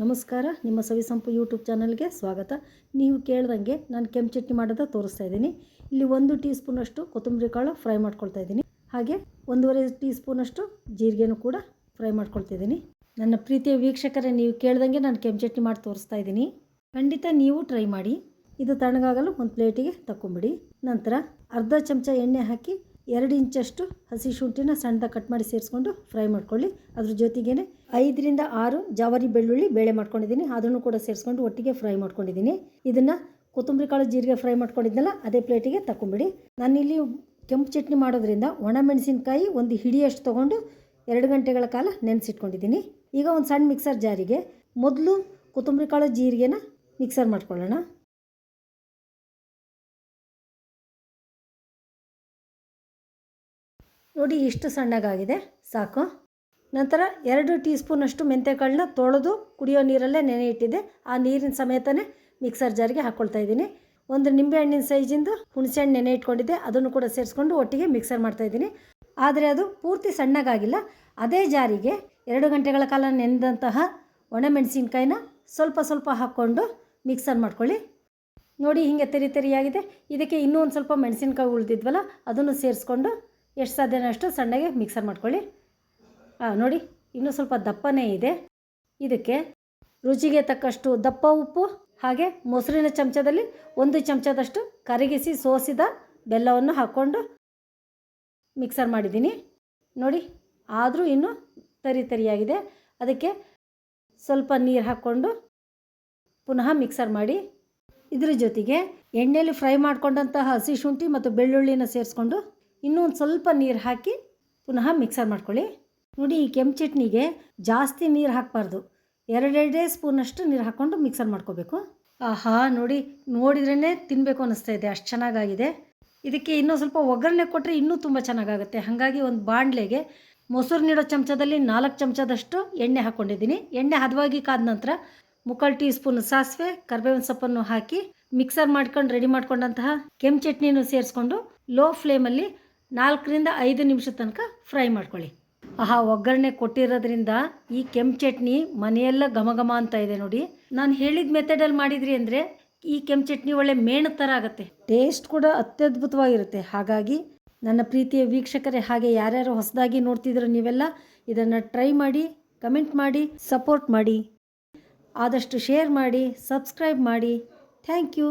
ನಮಸ್ಕಾರ, ನಿಮ್ಮ ಸವಿಸಂಪು ಯೂಟ್ಯೂಬ್ ಚಾನಲ್ಗೆ ಸ್ವಾಗತ. ನೀವು ಕೇಳ್ದಂಗೆ ನಾನು ಕೆಂಪು ಚಟ್ನಿ ಮಾಡೋದ ತೋರಿಸ್ತಾ ಇದ್ದೀನಿ. ಇಲ್ಲಿ ಒಂದು ಟೀ ಸ್ಪೂನಷ್ಟು ಕೊತ್ತಂಬರಿ ಕಾಳು ಫ್ರೈ ಮಾಡ್ಕೊಳ್ತಾ ಇದ್ದೀನಿ. ಹಾಗೆ ಒಂದೂವರೆ ಟೀ ಸ್ಪೂನಷ್ಟು ಜೀರಿಗೆನೂ ಕೂಡ ಫ್ರೈ ಮಾಡ್ಕೊಳ್ತಿದ್ದೀನಿ ನನ್ನ ಪ್ರೀತಿಯ ವೀಕ್ಷಕರೇ, ನೀವು ಕೇಳ್ದಂಗೆ ನಾನು ಕೆಂಪು ಚಟ್ನಿ ಮಾಡಿ ತೋರಿಸ್ತಾ ಇದ್ದೀನಿ. ಖಂಡಿತ ನೀವು ಟ್ರೈ ಮಾಡಿ. ಇದು ತಣ್ಣಗಾಗಲು ಒಂದು ಪ್ಲೇಟಿಗೆ ತಕ್ಕೊಂಬಿಡಿ. ನಂತರ ಅರ್ಧ ಚಮಚ ಎಣ್ಣೆ ಹಾಕಿ ಎರಡು ಇಂಚಷ್ಟು ಹಸಿ ಶುಂಠಿನ ಸಣ್ಣದಾಗಿ ಕಟ್ ಮಾಡಿ ಸೇರಿಸ್ಕೊಂಡು ಫ್ರೈ ಮಾಡ್ಕೊಳ್ಳಿ. ಅದ್ರ ಜೊತೆಗೇನೆ ಐದರಿಂದ ಆರು ಜವಾರಿ ಬೆಳ್ಳುಳ್ಳಿ ಬೇಳೆ ಮಾಡ್ಕೊಂಡಿದ್ದೀನಿ. ಅದನ್ನು ಕೂಡ ಸೇರಿಸ್ಕೊಂಡು ಒಟ್ಟಿಗೆ ಫ್ರೈ ಮಾಡ್ಕೊಂಡಿದ್ದೀನಿ. ಇದನ್ನು ಕೊತ್ತಂಬರಿ ಕಾಳು ಜೀರಿಗೆ ಫ್ರೈ ಮಾಡ್ಕೊಂಡಿದ್ನಲ್ಲ, ಅದೇ ಪ್ಲೇಟಿಗೆ ತಗೊಂಬಿಡಿ ನಾನಿಲ್ಲಿ ಕೆಂಪು ಚಟ್ನಿ ಮಾಡೋದ್ರಿಂದ ಒಣ ಮೆಣಸಿನಕಾಯಿ ಒಂದು ಹಿಡಿಯಷ್ಟು ತೊಗೊಂಡು ಎರಡು ಗಂಟೆಗಳ ಕಾಲ ನೆನೆಸಿಟ್ಕೊಂಡಿದ್ದೀನಿ. ಈಗ ಒಂದು ಸಣ್ಣ ಮಿಕ್ಸರ್ ಜಾರಿಗೆ ಮೊದಲು ಕೊತ್ತಂಬರಿ ಕಾಳು ಜೀರಿಗೆನ ಮಿಕ್ಸರ್ ಮಾಡ್ಕೊಳ್ಳೋಣ. ನೋಡಿ ಇಷ್ಟು ಸಣ್ಣಗಾಗಿದೆ, ಸಾಕು. ನಂತರ ಎರಡು ಟೀ ಸ್ಪೂನಷ್ಟು ಮೆಂತ್ಯಕಾಳನ್ನ ತೊಳೆದು ಕುಡಿಯೋ ನೀರಲ್ಲೇ ನೆನೆ ಇಟ್ಟಿದ್ದೆ ಆ ನೀರಿನ ಸಮೇತನೇ ಮಿಕ್ಸರ್ ಜಾರಿಗೆ ಹಾಕ್ಕೊಳ್ತಾ ಇದ್ದೀನಿ. ಒಂದು ನಿಂಬೆಹಣ್ಣಿನ ಸೈಜಿಂದು ಹುಣಸೆಹಣ್ಣು ನೆನೆ ಇಟ್ಕೊಂಡಿದ್ದೆ ಅದನ್ನು ಕೂಡ ಸೇರಿಸ್ಕೊಂಡು ಒಟ್ಟಿಗೆ ಮಿಕ್ಸರ್ ಮಾಡ್ತಾಯಿದ್ದೀನಿ ಆದರೆ ಅದು ಪೂರ್ತಿ ಸಣ್ಣಗಾಗಿಲ್ಲ. ಅದೇ ಜಾರಿಗೆ ಎರಡು ಗಂಟೆಗಳ ಕಾಲ ನೆನೆದಂತಹ ಒಣಮೆಣಸಿನ್ಕಾಯಿನ ಸ್ವಲ್ಪ ಸ್ವಲ್ಪ ಹಾಕ್ಕೊಂಡು ಮಿಕ್ಸರ್ ಮಾಡ್ಕೊಳ್ಳಿ. ನೋಡಿ ಹೀಗೆ ತೆರಿ ತೆರಿಯಾಗಿದೆ. ಇದಕ್ಕೆ ಇನ್ನೂ ಒಂದು ಸ್ವಲ್ಪ ಮೆಣಸಿನ್ಕಾಯಿ ಉಳಿದಿದ್ವಲ್ಲ, ಅದನ್ನು ಸೇರಿಸ್ಕೊಂಡು ಎಷ್ಟು ಸಾಧ್ಯನೋ ಅಷ್ಟು ಸಣ್ಣಗೆ ಮಿಕ್ಸರ್ ಮಾಡ್ಕೊಳ್ಳಿ. ಹಾಂ ನೋಡಿ, ಇನ್ನೂ ಸ್ವಲ್ಪ ದಪ್ಪನೇ ಇದೆ. ಇದಕ್ಕೆ ರುಚಿಗೆ ತಕ್ಕಷ್ಟು ದಪ್ಪ ಉಪ್ಪು, ಹಾಗೆ ಮೊಸರಿನ ಚಮಚದಲ್ಲಿ ಒಂದು ಚಮಚದಷ್ಟು ಕರಗಿಸಿ ಸೋಸಿದ ಬೆಲ್ಲವನ್ನು ಹಾಕ್ಕೊಂಡು ಮಿಕ್ಸರ್ ಮಾಡಿದ್ದೀನಿ. ನೋಡಿ, ಆದರೂ ಇನ್ನೂ ತರಿ ತರಿಯಾಗಿದೆ. ಅದಕ್ಕೆ ಸ್ವಲ್ಪ ನೀರು ಹಾಕ್ಕೊಂಡು ಪುನಃ ಮಿಕ್ಸರ್ ಮಾಡಿ. ಇದ್ರ ಜೊತೆಗೆ ಎಣ್ಣೆಯಲ್ಲಿ ಫ್ರೈ ಮಾಡ್ಕೊಂಡಂತಹ ಹಸಿ ಶುಂಠಿ ಮತ್ತು ಬೆಳ್ಳುಳ್ಳಿನ ಸೇರಿಸ್ಕೊಂಡು ಇನ್ನೂ ಒಂದು ಸ್ವಲ್ಪ ನೀರು ಹಾಕಿ ಪುನಃ ಮಿಕ್ಸರ್ ಮಾಡ್ಕೊಳ್ಳಿ. ನೋಡಿ, ಈ ಕೆಂಪು ಚಟ್ನಿಗೆ ಜಾಸ್ತಿ ನೀರು ಹಾಕಬಾರ್ದು. ಎರಡೆರಡೇ ಸ್ಪೂನಷ್ಟು ನೀರು ಹಾಕ್ಕೊಂಡು ಮಿಕ್ಸರ್ ಮಾಡ್ಕೋಬೇಕು. ಆಹಾ, ನೋಡಿ ನೋಡಿದ್ರೇ ತಿನ್ನಬೇಕು ಅನ್ನಿಸ್ತಾ ಇದೆ. ಅಷ್ಟು ಚೆನ್ನಾಗಾಗಿದೆ. ಇದಕ್ಕೆ ಇನ್ನೂ ಸ್ವಲ್ಪ ಒಗ್ಗರಣೆ ಕೊಟ್ಟರೆ ಇನ್ನೂ ತುಂಬ ಚೆನ್ನಾಗಾಗುತ್ತೆ. ಹಾಗಾಗಿ ಒಂದು ಬಾಣಲೆಗೆ ಮೊಸರು ನೀಡೋ ಚಮಚದಲ್ಲಿ ನಾಲ್ಕು ಚಮಚದಷ್ಟು ಎಣ್ಣೆ ಹಾಕ್ಕೊಂಡಿದ್ದೀನಿ ಎಣ್ಣೆ ಹದವಾಗಿ ಕಾದ ನಂತರ ಮುಕ್ಕಾಲು ಟೀ ಸ್ಪೂನ್ ಸಾಸಿವೆ, ಕರ್ಬೇವಿನ ಸೊಪ್ಪನ್ನು ಹಾಕಿ ಮಿಕ್ಸರ್ ಮಾಡ್ಕೊಂಡು ರೆಡಿ ಮಾಡ್ಕೊಂಡಂತಹ ಕೆಂಪು ಚಟ್ನಿನೂ ಸೇರಿಸ್ಕೊಂಡು ಲೋ ಫ್ಲೇಮಲ್ಲಿ ನಾಲ್ಕರಿಂದ ಐದು ನಿಮಿಷ ತನಕ ಫ್ರೈ ಮಾಡ್ಕೊಳ್ಳಿ. ಆಹಾ, ಒಗ್ಗರಣೆ ಕೊಟ್ಟಿರೋದ್ರಿಂದ ಈ ಕೆಂಪು ಚಟ್ನಿ ಮನೆಯೆಲ್ಲ ಘಮ ಘಮ ಅಂತ ಇದೆ ನೋಡಿ. ನಾನು ಹೇಳಿದ ಮೆಥಡಲ್ಲಿ ಮಾಡಿದ್ರಿ ಅಂದರೆ ಈ ಕೆಂಪು ಚಟ್ನಿ ಒಳ್ಳೆ ಮೇಣ ಥರ ಆಗುತ್ತೆ. ಟೇಸ್ಟ್ ಕೂಡ ಅತ್ಯದ್ಭುತವಾಗಿರುತ್ತೆ. ಹಾಗಾಗಿ ನನ್ನ ಪ್ರೀತಿಯ ವೀಕ್ಷಕರೇ, ಹಾಗೆ ಯಾರ್ಯಾರು ಹೊಸದಾಗಿ ನೋಡ್ತಿದ್ರು ನೀವೆಲ್ಲ ಇದನ್ನು ಟ್ರೈ ಮಾಡಿ ಕಮೆಂಟ್ ಮಾಡಿ ಸಪೋರ್ಟ್ ಮಾಡಿ. ಆದಷ್ಟು ಶೇರ್ ಮಾಡಿ ಸಬ್ಸ್ಕ್ರೈಬ್ ಮಾಡಿ. Thank you